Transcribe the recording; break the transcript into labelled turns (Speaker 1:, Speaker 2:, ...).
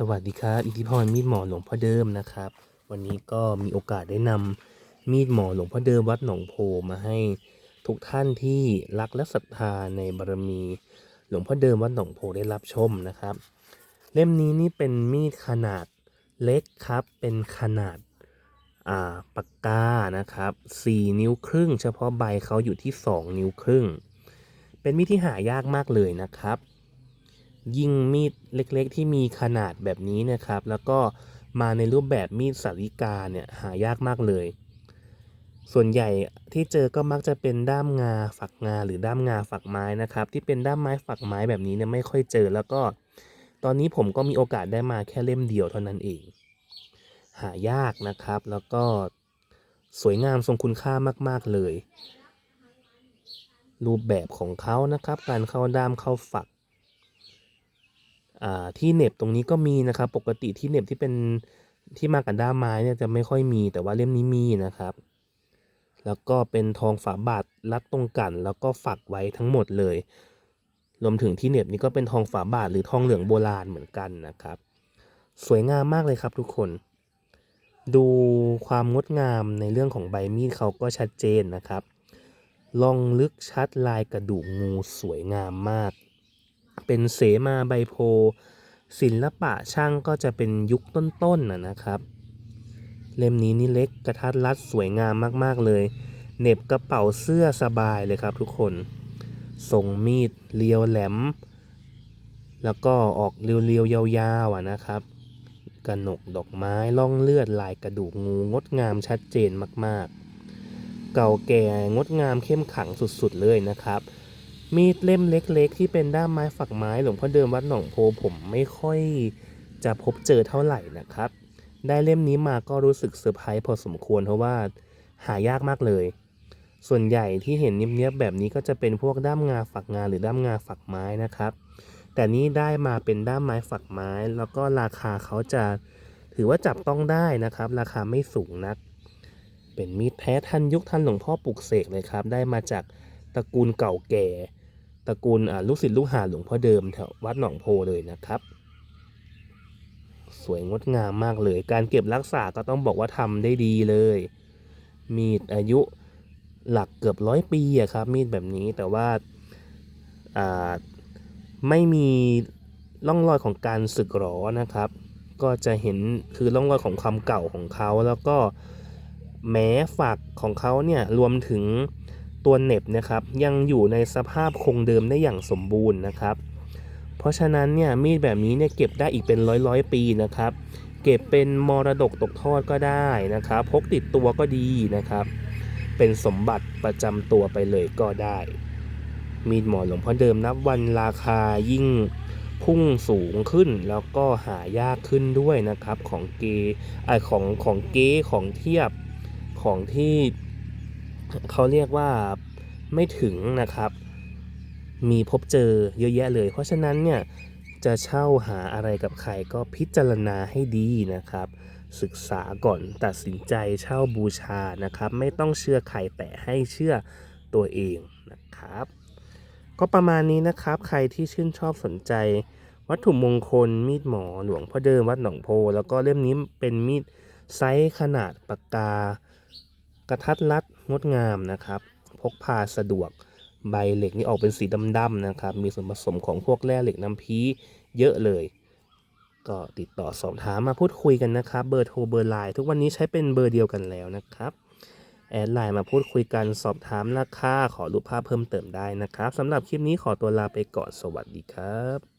Speaker 1: สวัสดีครับ อิทธิพรมีดหมอหลวงพ่อเดิมนะครับ วันนี้ก็มีโอกาสได้นำมีดหมอหลวงพ่อเดิมวัดหนองโพมาให้ทุกท่านที่รักและศรัทธาในบารมี หลวงพ่อเดิมวัดหนองโพได้รับชมนะครับ เล่มนี้นี่เป็นมีดขนาดเล็กครับ เป็นขนาดอ่าปากกานะครับ 4 นิ้วครึ่ง เฉพาะใบเขาอยู่ที่ 2 นิ้วครึ่ง เป็นมีดที่หายากมากเลยนะครับ ยิ่งมีดเล็กๆ ที่มีขนาดแบบนี้นะครับ แล้วก็มาในรูปแบบมีดสาริกาเนี่ยหายากมากเลย ส่วนใหญ่ที่เจอก็มักจะเป็นด้ามงาฝักงาหรือด้ามงาฝักไม้นะครับ ที่เป็นด้ามไม้ฝักไม้แบบนี้เนี่ยไม่ค่อยเจอ แล้วก็ตอนนี้ผมก็มีโอกาสได้มาแค่เล่มเดียวเท่านั้นเอง หายากนะครับ แล้วก็สวยงามทรงคุณค่ามาก ๆเลย รูปแบบของเขานะครับ การเข้าด้ามเข้าฝัก ที่เน็บตรงนี้ก็มีนะครับปกติที่เน็บที่เป็นที่มากับด้ามไม้เนี่ยจะไม่ค่อยมี แต่ว่าเล่มนี้มีนะครับ แล้วก็เป็นทองฝาบาทรัดตรงกัน แล้วก็ฝักไว้ทั้งหมดเลย รวมถึงที่เน็บนี้ก็เป็นทองฝาบาทหรือทองเหลืองโบราณเหมือนกันนะครับ สวยงามมากเลยครับทุกคน ดูความงดงามในเรื่องของใบมีดเขาก็ชัดเจนนะครับ ลองลึกชัดลายกระดูกงูสวยงามมาก เป็นเสมาใบโพศิลปะช่างก็จะเป็นยุคต้นๆนะนะครับ เล่มนี้นี่เล็กกระทัดรัดสวยงามมากๆเลยเน็บกระเป๋าเสื้อสบายเลยครับทุกคนทรงมีดเรียวแหลม แล้วก็ออกเรียวๆยาวๆอะนะครับกระหนกดอกไม้ล่องเลือดลายกระดูกงูงดงามชัดเจนมากๆ เก่าแก่งดงามเข้มขังสุดๆเลยนะครับ มีดเล่มเล็ก ๆ ที่เป็นด้ามไม้ฝักไม้หลวงพ่อเดิมวัดหนองโพผมไม่ค่อยจะพบเจอเท่าไหร่นะครับ ได้เล่มนี้มาก็รู้สึกเซอร์ไพรส์พอสมควรเพราะว่าหายากมากเลย ส่วนใหญ่ที่เห็นเนียบๆแบบนี้ก็จะเป็นพวกด้ามงาฝักงาหรือด้ามงาฝักไม้นะครับ แต่นี้ได้มาเป็นด้ามไม้ฝักไม้ แล้วก็ราคาเขาจะถือว่าจับต้องได้นะครับ ราคาไม่สูงนัก เป็นมีดแท้ทันยุคทันหลวงพ่อปลุกเสกเลยครับ ได้มาจาก ตระกูลเก่าแก่ตระกูลลูกศิษย์ลูกหาหลวงพ่อเดิมแถววัดหนองโพเลยนะครับ สวยงดงามมากเลย การเก็บรักษาก็ต้องบอกว่าทำได้ดีเลย มีดอายุหลักเกือบร้อยปีอะครับ มีดแบบนี้แต่ว่าอ่าไม่มีร่องรอยของการสึกหรอนะครับ ก็จะเห็นคือร่องรอยของความเก่าของเขาแล้วก็แม้ฝักของเขาเนี่ยรวมถึง ตัวเหน็บนะครับยังอยู่ในสภาพคงเดิมได้อย่างสมบูรณ์นะครับ เพราะฉะนั้นเนี่ยมีดแบบนี้เนี่ยเก็บได้อีกเป็นร้อยร้อยปีนะครับ เก็บเป็นมรดกตกทอดก็ได้นะครับ พกติดตัวก็ดีนะครับ เป็นสมบัติประจำตัวไปเลยก็ได้ มีดหมอหลวงพ่อเดิมนับวันราคายิ่งพุ่งสูงขึ้นแล้วก็หายากขึ้นด้วยนะครับของเกไออของของเก๊ของเทียบของที่ เขาเรียกว่าไม่ถึงนะครับ มีพบเจอเยอะแยะเลย เพราะฉะนั้นเนี่ยจะเช่าหาอะไรกับใครก็พิจารณาให้ดีนะครับ ศึกษาก่อนตัดสินใจเช่าบูชานะครับ ไม่ต้องเชื่อใครแต่ให้เชื่อตัวเองนะครับ ก็ประมาณนี้นะครับ ใครที่ชื่นชอบสนใจ วัตถุมงคลมีดหมอหลวงพ่อเดิมวัดหนองโพ แล้วก็เล่มนี้เป็นมีดไซส์ขนาดปากกากระทัดรัด งดงามนะครับ พกพาสะดวกใบเหล็กนี่ออกเป็นสีดำๆนะครับ มีส่วนผสมของพวกแร่เหล็กน้ำพีเยอะเลย ก็ติดต่อสอบถามมาพูดคุยกันนะครับ เบอร์โทรเบอร์ไลน์ทุกวันนี้ใช้เป็นเบอร์เดียวกันแล้วนะครับ แอดไลน์มาพูดคุยกันสอบถามราคาขอรูปภาพเพิ่มเติมได้นะครับสำหรับคลิปนี้ขอตัวลาไปก่อนสวัสดีครับ